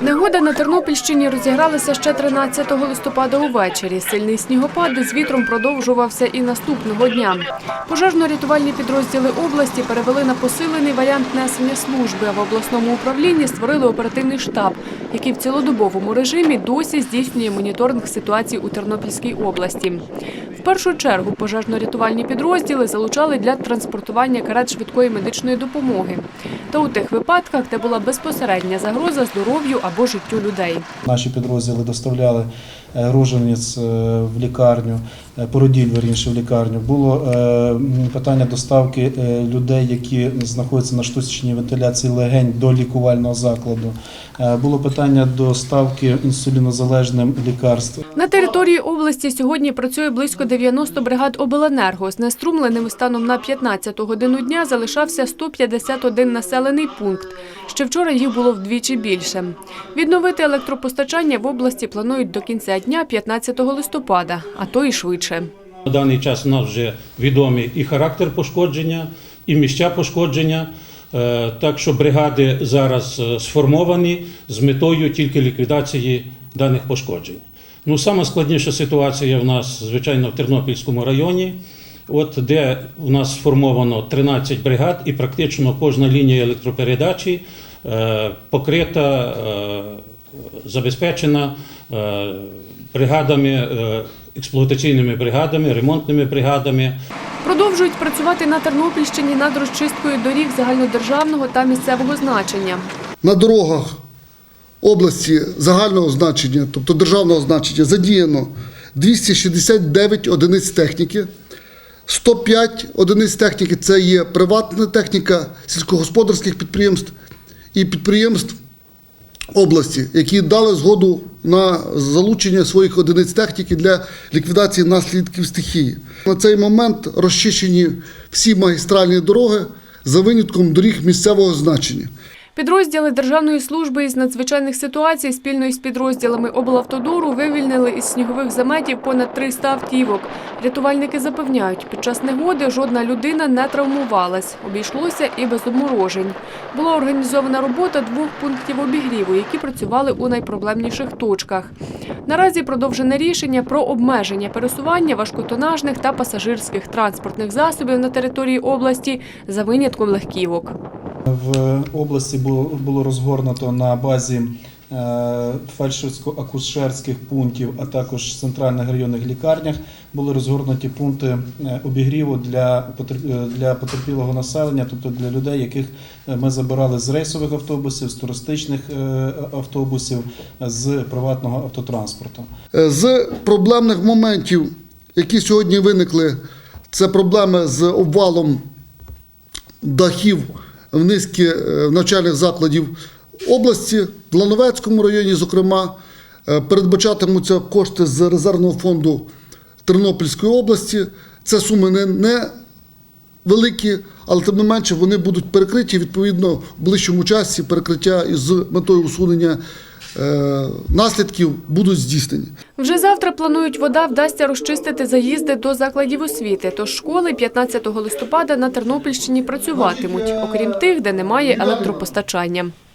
Негода на Тернопільщині розігралася ще 13 листопада увечері. Сильний снігопад з вітром продовжувався і наступного дня. Пожежно-рятувальні підрозділи області перевели на посилений варіант несення служби. А в обласному управлінні створили оперативний штаб, який в цілодобовому режимі досі здійснює моніторинг ситуації у Тернопільській області. Першу чергу пожежно-рятувальні підрозділи залучали для транспортування карет швидкої медичної допомоги. Та у тих випадках, де була безпосередня загроза здоров'ю або життю людей. Наші підрозділи доставляли е, е, в лікарню, е, породіль, верніше, в лікарню. Було питання доставки людей, які знаходяться на штучній вентиляції легень до лікувального закладу. Було питання доставки інсулінозалежним лікарств. На території області сьогодні працює близько 90 бригад обленерго. З неструмленим станом на 15 годину дня залишався 151 населений пункт. Ще вчора їх було вдвічі більше. Відновити електропостачання в області планують до кінця дня 15 листопада, а то і швидше. На даний час у нас вже відомі і характер пошкодження, і місця пошкодження. Е, Так що бригади зараз е, сформовані з метою тільки ліквідації даних пошкоджень. Ну, саме складніша ситуація в нас, звичайно, в Тернопільському районі, от де у нас сформовано 13 бригад, і практично кожна лінія електропередачі е, покрита, е, забезпечена е, бригадами, е, експлуатаційними бригадами, ремонтними бригадами. Продовжують працювати на Тернопільщині над розчисткою доріг загальнодержавного та місцевого значення. на дорогах області загального значення, тобто державного значення, задіяно 269 одиниць техніки. 105 одиниць техніки це є приватна техніка сільськогосподарських підприємств і підприємств області, які дали згоду на залучення своїх одиниць техніки для ліквідації наслідків стихії. На цей момент розчищені всі магістральні дороги за винятком доріг місцевого значення. Підрозділи Державної служби із надзвичайних ситуацій спільно із підрозділами облавтодору вивільнили із снігових заметів понад 300 автівок. Рятувальники запевняють, під час негоди жодна людина не травмувалась. Обійшлося і без обморожень. Була організована робота двох пунктів обігріву, які працювали у найпроблемніших точках. Наразі продовжене рішення про обмеження пересування важкотонажних та пасажирських транспортних засобів на території області за винятком легківок. В області було, розгорнуто на базі е, фельдшерсько-акушерських пунктів, а також центральних районних лікарнях були розгорнуті пункти е, обігріву для, е, потерпілого населення, тобто для людей, яких ми забирали з рейсових автобусів, з туристичних автобусів, з приватного автотранспорту. З проблемних моментів, які сьогодні виникли, це проблеми з обвалом дахів в низки е, навчальних закладів області, в Лановецькому районі, зокрема, е, передбачатимуться кошти з резервного фонду Тернопільської області. Це суми не, не великі, але тим не менше вони будуть перекриті відповідно в ближчому часі перекриття із метою усунення наслідків будуть здійснені. Вже завтра планують, вода вдасться розчистити заїзди до закладів освіти. Тож школи 15 листопада на Тернопільщині працюватимуть, окрім тих, де немає електропостачання.